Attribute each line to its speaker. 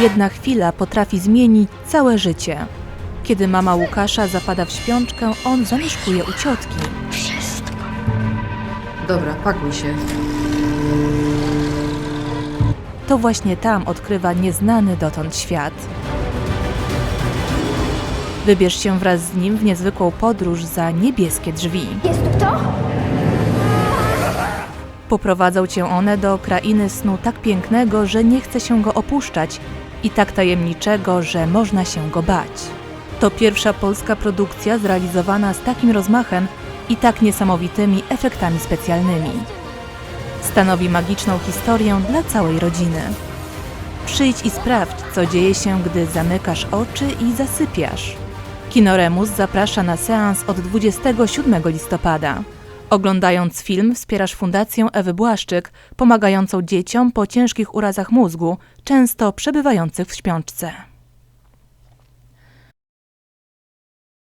Speaker 1: Jedna chwila potrafi zmienić całe życie. Kiedy mama Łukasza zapada w śpiączkę, on zamieszkuje u ciotki.
Speaker 2: Dobra, pakuj się.
Speaker 1: To właśnie tam odkrywa nieznany dotąd świat. Wybierz się wraz z nim w niezwykłą podróż za niebieskie drzwi.
Speaker 3: Jest tu kto?
Speaker 1: Poprowadzą cię one do krainy snu tak pięknego, że nie chce się go opuszczać i tak tajemniczego, że można się go bać. To pierwsza polska produkcja zrealizowana z takim rozmachem i tak niesamowitymi efektami specjalnymi. Stanowi magiczną historię dla całej rodziny. Przyjdź i sprawdź, co dzieje się, gdy zamykasz oczy i zasypiasz. Kinoremus zaprasza na seans od 27 listopada. Oglądając film wspierasz Fundację Ewy Błaszczyk, pomagającą dzieciom po ciężkich urazach mózgu, często przebywających w śpiączce.